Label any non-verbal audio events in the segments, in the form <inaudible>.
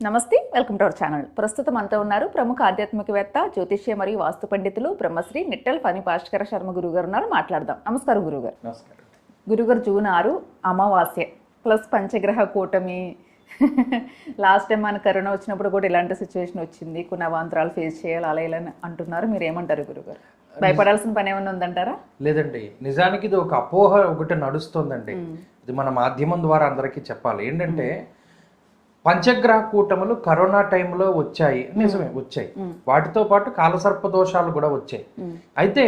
నమస్తే welcome to our channel. ప్రస్తుతం అంతా ఉన్నారు ప్రముఖ ఆధ్యాత్మికవేత్త జ్యోతిష్య మరియు వాస్తు పండితులు బ్రహ్మశ్రీ నిట్టెల్ ఫణి భాస్కర శర్మ గురువు గారు ఉన్నారు. మాట్లాడదాం. నమస్కారం గురుగారు. నమస్కారం. గురుగారు జూన్ ఆరు అమావాస్య. ప్లస్ పంచగ్రహ కూటమి. <laughs> లాస్ట్ టైం మన కరోనా వచ్చినప్పుడు కూడా ఇలాంటి సిచ్యువేషన్ వచ్చింది. కొన్ని అవాంతరాలు ఫేస్ చేయాలి అలా ఇలా అంటున్నారు. మీరు ఏమంటారు గురుగారు? భయపడాల్సిన పని ఏమైనా ఉందంటారా? లేదండి. నిజానికి ఇది ఒక అపోహ ఒకటి నడుస్తుందండి. ఇది మన మాధ్యమం ద్వారా అందరికీ చెప్పాలి. ఏంటంటే పంచగ్రహ కూటములు కరోనా టైంలో వచ్చాయి. నిజమే వచ్చాయి. వాటితో పాటు కాలసర్ప దోషాలు కూడా వచ్చాయి. అయితే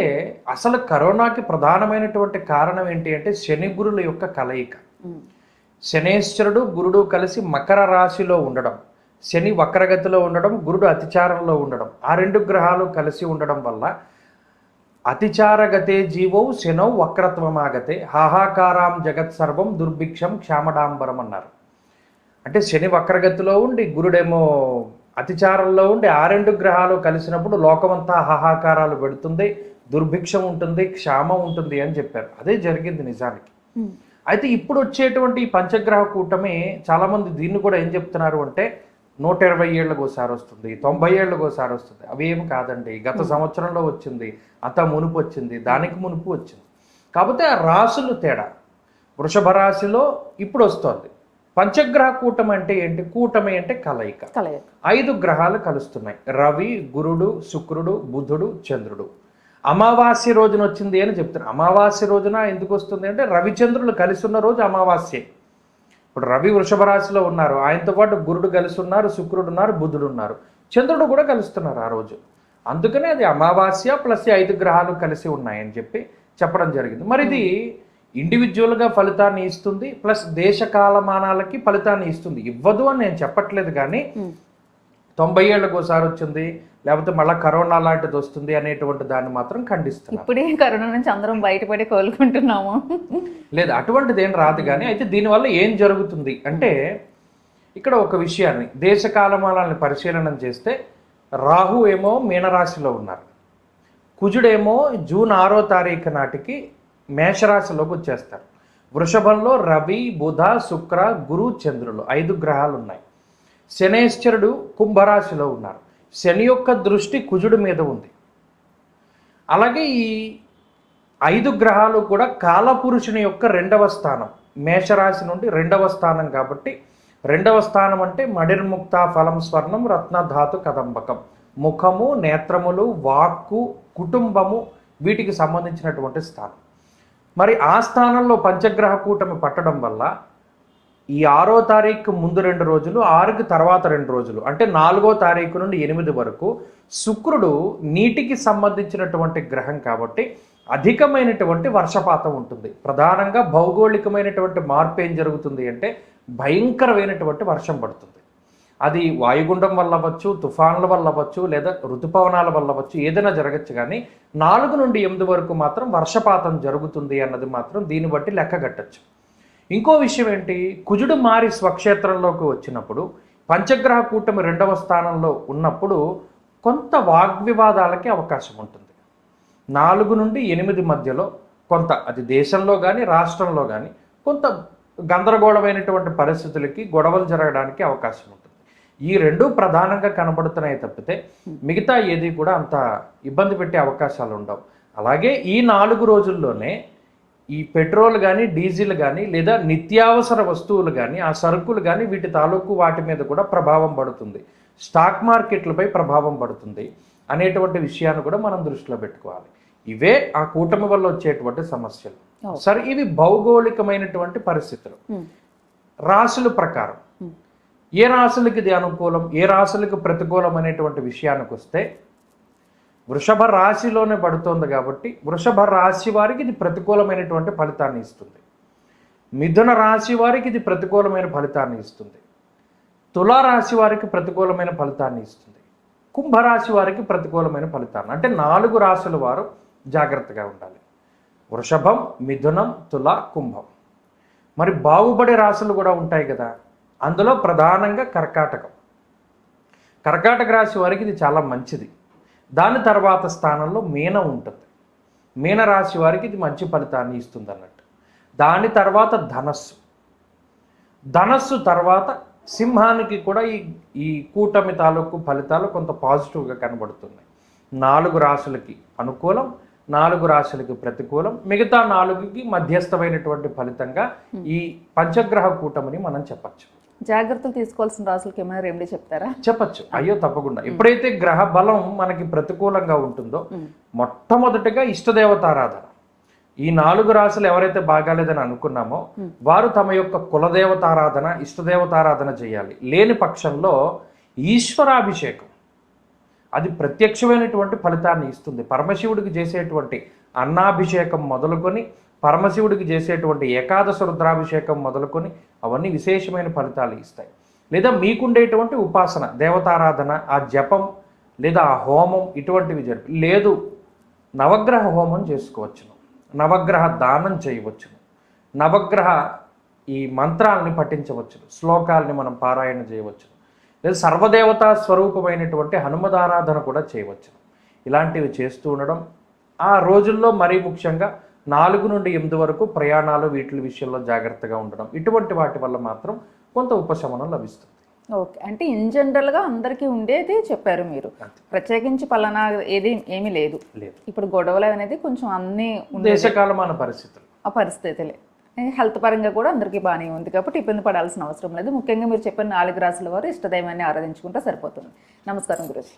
అసలు కరోనాకి ప్రధానమైనటువంటి కారణం ఏంటి అంటే శని గురుల యొక్క కలయిక. శనేశ్వరుడు గురుడు కలిసి మకర రాశిలో ఉండడం శని వక్రగతిలో ఉండడం గురుడు అతిచారంలో ఉండడం ఆ రెండు గ్రహాలు కలిసి ఉండడం వల్ల అతిచారగతే జీవౌ శనౌ వక్రత్వమాగతే హాహాకారాం జగత్ సర్వం దుర్భిక్షం క్షామడాంబరం అన్నారు. అంటే శని వక్రగతిలో ఉండి గురుడేమో అతిచారంలో ఉండి ఆ రెండు గ్రహాలు కలిసినప్పుడు లోకమంతా హాహాకారాలు పెడుతుంది దుర్భిక్షం ఉంటుంది క్షామం ఉంటుంది అని చెప్పారు. అదే జరిగింది నిజానికి. అయితే ఇప్పుడు వచ్చేటువంటి పంచగ్రహ కూటమి చాలామంది దీన్ని కూడా ఏం చెప్తున్నారు అంటే నూట ఇరవై ఏళ్ళకు ఒకసారి వస్తుంది తొంభై ఏళ్ళకు ఒకసారి వస్తుంది. అవి ఏమి కాదండి. గత సంవత్సరంలో వచ్చింది అంత మునుపు వచ్చింది దానికి మునుపు వచ్చింది. కాకపోతే ఆ రాసులు తేడా. వృషభ రాశిలో ఇప్పుడు వస్తుంది. పంచగ్రహ కూటమి అంటే ఏంటి? కూటమి అంటే కలయిక. కలయిక. ఐదు గ్రహాలు కలుస్తున్నాయి. రవి గురుడు శుక్రుడు బుధుడు చంద్రుడు. అమావాస్య రోజున వచ్చింది అని చెప్తున్నారు అమావాస్య రోజున ఎందుకు వస్తుంది అంటే రవిచంద్రులు కలిసి ఉన్న రోజు అమావాస్యే. ఇప్పుడు రవి వృషభ రాశిలో ఉన్నారు. ఆయనతో పాటు గురుడు కలిసి ఉన్నారు శుక్రుడు ఉన్నారు బుధుడు ఉన్నారు. చంద్రుడు కూడా కలుస్తున్నారు ఆ రోజు. అందుకనే అది అమావాస్య ప్లస్ ఐదు గ్రహాలు కలిసి ఉన్నాయని చెప్పి చెప్పడం జరిగింది. మరి ఇది ఇండివిజువల్గా ఫలితాన్ని ఇస్తుంది ప్లస్ దేశ కాలమానాలకి ఫలితాన్ని ఇస్తుంది. ఇవ్వదు అని నేను చెప్పట్లేదు కానీ తొంభై ఏళ్ళకు ఒకసారి వచ్చింది లేకపోతే మళ్ళీ కరోనా లాంటిది వస్తుంది అనేటువంటి దాన్ని మాత్రం ఖండిస్తున్నాను ఇప్పుడే కరోనా నుంచి అందరం బయటపడి కోలుకుంటున్నాము. లేదు అటువంటిది ఏం రాదు కానీ అయితే దీనివల్ల ఏం జరుగుతుంది అంటే ఇక్కడ ఒక విషయాన్ని దేశ కాలమానాలను పరిశీలన చేస్తే రాహు ఏమో మీనరాశిలో ఉన్నారు. కుజుడేమో జూన్ ఆరో తారీఖు నాటికి మేషరాశిలోకి వచ్చేస్తారు వృషభంలో రవి బుధ శుక్ర గురు చంద్రులు ఐదు గ్రహాలు ఉన్నాయి శనేశ్వరుడు కుంభరాశిలో ఉన్నారు. శని యొక్క దృష్టి కుజుడి మీద ఉంది. అలాగే ఈ ఐదు గ్రహాలు కూడా కాలపురుషుని యొక్క రెండవ స్థానం. మేషరాశి నుండి రెండవ స్థానం కాబట్టి రెండవ స్థానం అంటే మడిర్ముక్త ఫలం స్వర్ణం రత్నధాతు కదంబకం. ముఖము నేత్రములు వాక్కు కుటుంబము వీటికి సంబంధించినటువంటి స్థానం. మరి ఆ స్థానంలో పంచగ్రహ కూటమి పట్టడం వల్ల ఈ ఆరో తారీఖు ముందు రెండు రోజులు ఆరుకి తర్వాత రెండు రోజులు అంటే నాలుగో తారీఖు నుండి ఎనిమిది వరకు శుక్రుడు నీటికి సంబంధించినటువంటి గ్రహం కాబట్టి అధికమైనటువంటి వర్షపాతం ఉంటుంది. ప్రధానంగా భౌగోళికమైనటువంటి మార్పు ఏం జరుగుతుంది అంటే భయంకరమైనటువంటి వర్షం పడుతుంది. అది వాయుగుండం వల్ల అవ్వచ్చు తుఫాన్ల వల్ల అవ్వచ్చు లేదా ఋతుపవనాల వల్ల అవ్వచ్చు ఏదైనా జరగచ్చు కానీ నాలుగు నుండి ఎనిమిది వరకు మాత్రం వర్షపాతం జరుగుతుంది అన్నది మాత్రం దీన్ని బట్టి లెక్క కట్టచ్చు. ఇంకో విషయం ఏంటి? కుజుడు మారి స్వక్షేత్రంలోకి వచ్చినప్పుడు పంచగ్రహ కూటమి రెండవ స్థానంలో ఉన్నప్పుడు కొంత వాగ్వివాదాలకి అవకాశం ఉంటుంది. నాలుగు నుండి ఎనిమిది మధ్యలో కొంత అది దేశంలో కానీ రాష్ట్రంలో కానీ కొంత గందరగోళమైనటువంటి పరిస్థితులకి గొడవలు జరగడానికి అవకాశం ఉంటుంది. ఈ రెండు ప్రధానంగా కనబడుతున్నాయి తప్పితే మిగతా ఏది కూడా అంత ఇబ్బంది పెట్టే అవకాశాలు ఉండవు అలాగే ఈ నాలుగు రోజుల్లోనే ఈ పెట్రోల్ కానీ డీజిల్ కానీ లేదా నిత్యావసర వస్తువులు కానీ ఆ సరుకులు కానీ వీటి తాలూకు వాటి మీద కూడా ప్రభావం పడుతుంది స్టాక్ మార్కెట్లపై ప్రభావం పడుతుంది అనేటువంటి విషయాన్ని కూడా మనం దృష్టిలో పెట్టుకోవాలి ఇవే ఆ కూటమి వల్ల వచ్చేటువంటి సమస్యలు. సరే ఇవి భౌగోళికమైనటువంటి పరిస్థితులు Hmm. రాశుల ప్రకారం Hmm. ఏ రాశులకి ఇది అనుకూలం? ఏ రాశులకు ప్రతికూలం అనేటువంటి విషయానికి వస్తే వృషభ రాశిలోనే పడుతోంది కాబట్టి వృషభ రాశి వారికి ఇది ప్రతికూలమైనటువంటి ఫలితాన్ని ఇస్తుంది. మిథున రాశి వారికి ఇది ప్రతికూలమైన ఫలితాన్ని ఇస్తుంది. తులారాశి వారికి ప్రతికూలమైన ఫలితాన్ని ఇస్తుంది. కుంభరాశి వారికి ప్రతికూలమైన ఫలితాన్ని. అంటే నాలుగు రాశుల వారు జాగ్రత్తగా ఉండాలి. వృషభం మిథునం తుల కుంభం. మరి బాగుపడే రాశులు కూడా ఉంటాయి కదా. అందులో ప్రధానంగా కర్కాటకం. కర్కాటక రాశి వారికి ఇది చాలా మంచిది. దాని తర్వాత స్థానంలో మీనం ఉంటుంది. మీన రాశి వారికి ఇది మంచి ఫలితాన్ని ఇస్తుంది అన్నట్టు దాని తర్వాత ధనస్సు. ధనస్సు తర్వాత సింహానికి కూడా ఈ ఈ కూటమి తాలూకు ఫలితాలు కొంత పాజిటివ్గా కనబడుతున్నాయి. నాలుగు రాశులకి అనుకూలం నాలుగు రాశులకి ప్రతికూలం మిగతా నాలుగుకి మధ్యస్థమైనటువంటి ఫలితంగా ఈ పంచగ్రహ కూటమిని మనం చెప్పచ్చు. జాగ్రత్తలు తీసుకోవాల్సిన రాసులకి ఏమైనా రెమెడీ చెప్తారా? చెప్పచ్చు. అయ్యో తప్పకుండా. ఎప్పుడైతే గ్రహ బలం మనకి ప్రతికూలంగా ఉంటుందో మొట్టమొదటిగా ఇష్టదేవతారాధన. ఈ నాలుగు రాశులు ఎవరైతే బాగాలేదని అనుకున్నామో వారు తమ యొక్క కులదేవతారాధన ఇష్టదేవతారాధన చేయాలి. లేని పక్షంలో ఈశ్వరాభిషేకం. అది ప్రత్యక్షమైనటువంటి ఫలితాన్ని ఇస్తుంది. పరమశివుడికి చేసేటువంటి అన్నాభిషేకం మొదలుకొని పరమశివుడికి చేసేటువంటి ఏకాదశ రుద్రాభిషేకం మొదలుకొని అవన్నీ విశేషమైన ఫలితాలు ఇస్తాయి. లేదా మీకుండేటువంటి ఉపాసన దేవతారాధన ఆ జపం లేదా ఆ హోమం ఇటువంటివి జరిపి లేదు నవగ్రహ హోమం చేసుకోవచ్చును. నవగ్రహ దానం చేయవచ్చును. నవగ్రహ ఈ మంత్రాలని పఠించవచ్చును. శ్లోకాలని మనం పారాయణ చేయవచ్చును. లేదా సర్వదేవతా స్వరూపమైనటువంటి హనుమదారాధన కూడా చేయవచ్చు ఇలాంటివి చేస్తూ ఉండడం ఆ రోజుల్లో మరీ ముఖ్యంగా నాలుగు నుండి ఎనిమిది వరకు ప్రయాణాలు వీటి విషయంలో జాగ్రత్తగా ఉండడం. ఇటువంటి వాటి వల్ల మాత్రం కొంత ఉపశమనం లభిస్తుంది. ఓకే. అంటే ఇన్ జనరల్గా అందరికీ ఉండేది చెప్పారు మీరు. ప్రత్యేకించి పలానా ఏది ఏమీ లేదు. లేదు. ఇప్పుడు గొడవలు అనేది కొంచెం అన్నీ దేశకాలమాన పరిస్థితులు. ఆ పరిస్థితులే. హెల్త్ పరంగా కూడా అందరికీ బాగానే ఉంది కాబట్టి ఇబ్బంది పడాల్సిన అవసరం లేదు. ముఖ్యంగా మీరు చెప్పిన నాలుగు రాసుల వారు ఇష్టదైవాన్ని ఆరాధించుకుంటే సరిపోతుంది. నమస్కారం గురుజీ.